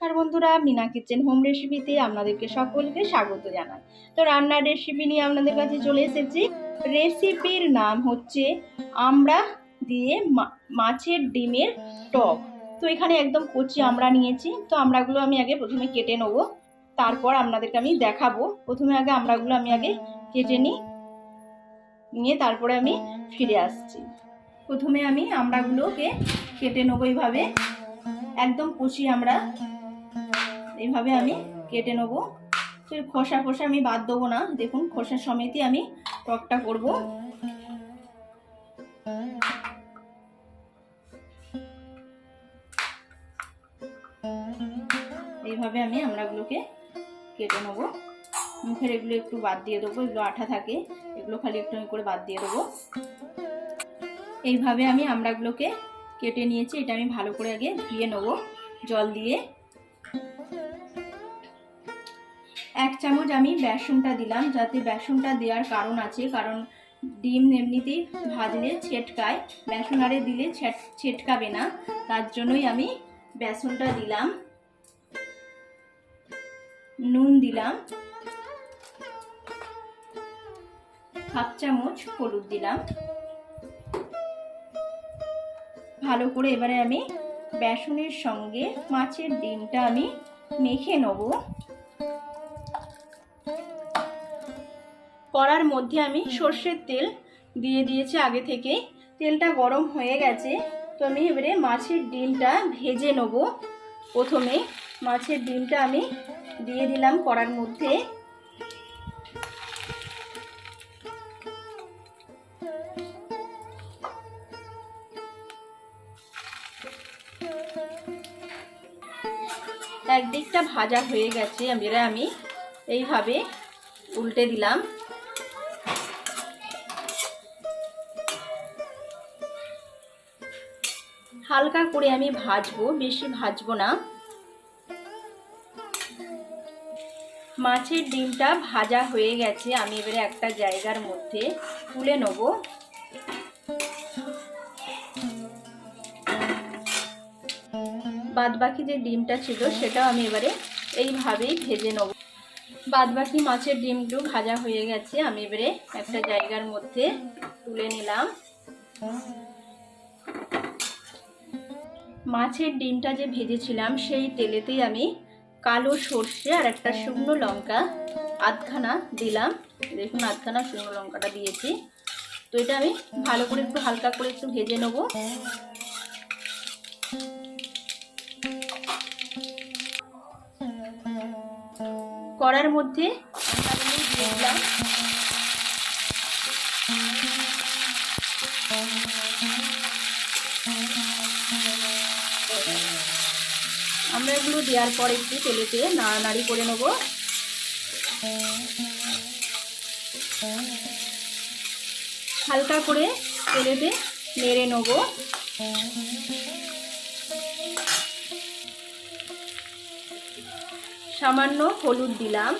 আর বন্ধুরা, Mina kitchen home রেসিপিতে আপনাদেরকে সকলকে স্বাগত জানাই। তো রান্নার রেসিপি নিয়ে আপনাদের কাছে চলে এসেছি। রেসিপির নাম হচ্ছে আমরা দিয়ে মাছের ডিমের টক। তো এখানে একদম কচি আমরা নিয়েছি। তো আমরাগুলো আমি আগে প্রথমে কেটে নেব। তারপর আপনাদেরকে আমি দেখাবো। প্রথমে আগে আমরাগুলো আমি আগে কেটে নিই। নিয়ে তারপরে আমি ফিরে আসছি। প্রথমে আমি আমরাগুলোকে কেটে নেব এইভাবে। একদম কচি আমরা এইভাবে আমি কেটে নেব। তো খোসা খোসা আমি বাদ দেবো না। দেখুন খোসা সমেতই আমি টকটা করব। এইভাবে আমি আমরাগুলোকে কেটে নেব। মুখের এগুলো একটু বাদ দিয়ে দেবো, এগুলো আঠা থাকে, এগুলো খালি একটু করে বাদ দিয়ে দেবো। এইভাবে আমি আমড়াগুলোকে কেটে নিয়েছি, এটা আমি ভালো করে আগে ধুয়ে নেব জল দিয়ে। এক চামচ আমি বেসনটা দিলাম, যাতে বেসনটা দেওয়ার কারণ আছে, কারণ ডিম এমনিতেই ভাজলে ছেটকায়, বেসন আরে দিলে ছেটকাবে না, তার জন্যই আমি বেসনটা দিলাম। নুন দিলাম। হাফ চামচ হলুদ দিলাম। ভালো করে এবারে আমি বেসনের সঙ্গে মাছের ডিমটা আমি মেখে নেব। কড়ার মধ্যে আমি সর্ষের তেল দিয়ে দিয়েছি আগে থেকে। তেলটা গরম হয়ে গেছে, তো আমি এবারে মাছের ডিমটা ভেজে নেব। প্রথমে মাছের ডিমটা আমি দিয়ে দিলাম কড়ার মধ্যে। একদিকটা ভাজা হয়ে গেছে, এবারে আমি এইভাবে উল্টে দিলাম। হালকা করে আমি ভাজবো, বেশি ভাজবো না। মাছের ডিমটা ভাজা হয়ে গেছে, আমি এবারে একটা জায়গার মধ্যে তুলে নেব। বাদবাকি যে ডিমটা ছিল সেটাও আমি এবারে এইভাবেই ভেজে নেব। বাদবাকি মাছের ডিমগুলো ভাজা হয়ে গেছে আমি এবারে একটা জায়গার মধ্যে তুলে নিলাম। মাছের ডিমটা যে ভেজেছিলাম সেই তেলেতেই আমি কালো সর্ষে আর একটা শুকনো লঙ্কা আধখানা দিলাম। দেখুন আধখানা শুকনো লঙ্কাটা দিয়েছি। তো এটা আমি ভালো করে একটু হালকা করে একটু ভেজে নেব। কড়ার মধ্যে আমরা এগুলো দেওয়ার পর একটু তেলেতে নাড়ানাড়ি করে নেব। হালকা করে তেলেতে নেড়ে নেব। সামান্য হলুদ দিলাম।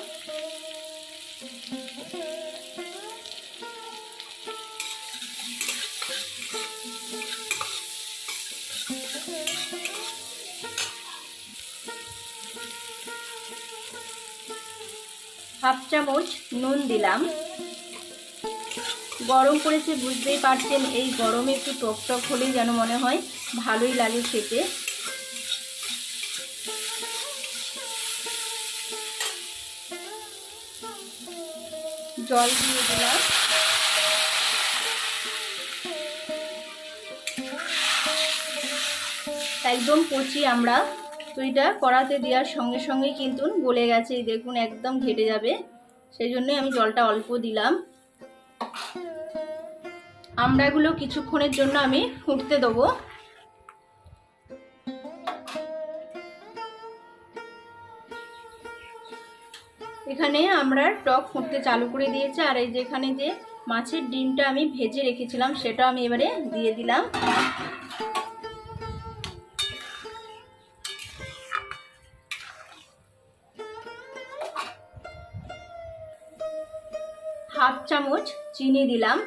হাফ চামচ নুন দিলাম। গরম করেছে বুঝতেই পারছেন, এই গরমে একটু টক টক হলেই যেন মনে হয় ভালোই লাগে খেতে। জল দিয়ে দিলাম। একদম কচি আমরা। তো এটা কড়াতে দেওয়ার সঙ্গে সঙ্গেই কিন্তু গলে গেছে দেখুন একদম ঘেটে যাবে। সেই জন্যই আমি জলটা অল্প দিলাম। আমড়াগুলো কিছুক্ষণের জন্য আমি ফুটতে দেবো। এখানে আমরা টক ফুটতে চালু করে দিয়েছে, আর এই যেখানে যে মাছের ডিমটা আমি ভেজে রেখেছিলাম, সেটা আমি এবারে দিয়ে দিলাম। হাফ চামচ চিনি দিলাম।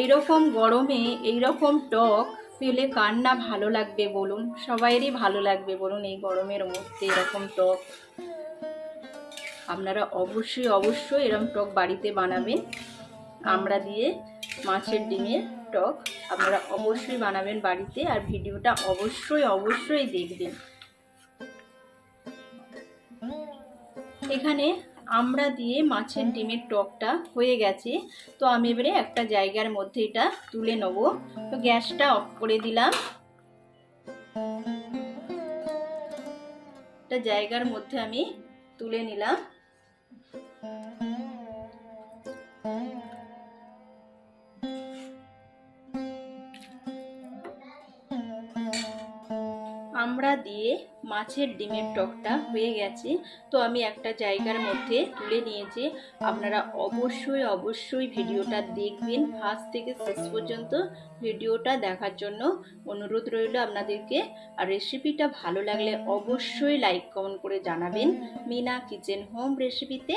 এইরকম গরমে, এইরকম টক পেলে কার না ভালো লাগবে বলুন? সবাইয়েরই ভালো লাগবে বলুন এই গরমের মধ্যে এরকম টক। আপনারা অবশ্যই অবশ্যই এরকম টক বাড়িতে বানাবেন। আমরা দিয়ে মাছের ডিমের টক আপনারা অবশ্যই বানাবেন বাড়িতে আর ভিডিওটা অবশ্যই অবশ্যই দেখবেন। এখানে আমরা দিয়ে মাছের ডিমের টকটা হয়ে গেছে। তো আমি এবারে একটা জায়গার মধ্যে এটা তুলে নেব। তো গ্যাসটা অফ করে দিলাম। একটা জায়গার মধ্যে আমি তুলে নিলাম। আমরা দিয়ে মাছের ডিমের টকটা হয়ে গেছে। তো আমি একটা জায়গার মধ্যে তুলে নিয়েছি। আপনারা অবশ্যই অবশ্যই ভিডিওটা দেখবেন। ফার্স্ট থেকে শেষ পর্যন্ত ভিডিওটা দেখার জন্য অনুরোধ রইল আপনাদেরকে। আর রেসিপিটা ভালো লাগলে অবশ্যই লাইক, কমেন্ট করে জানাবেন। মিনা কিচেন হোম রেসিপিতে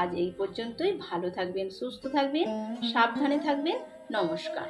আজ এই পর্যন্তই। ভালো থাকবেন, সুস্থ থাকবেন, সাবধানে থাকবেন। নমস্কার।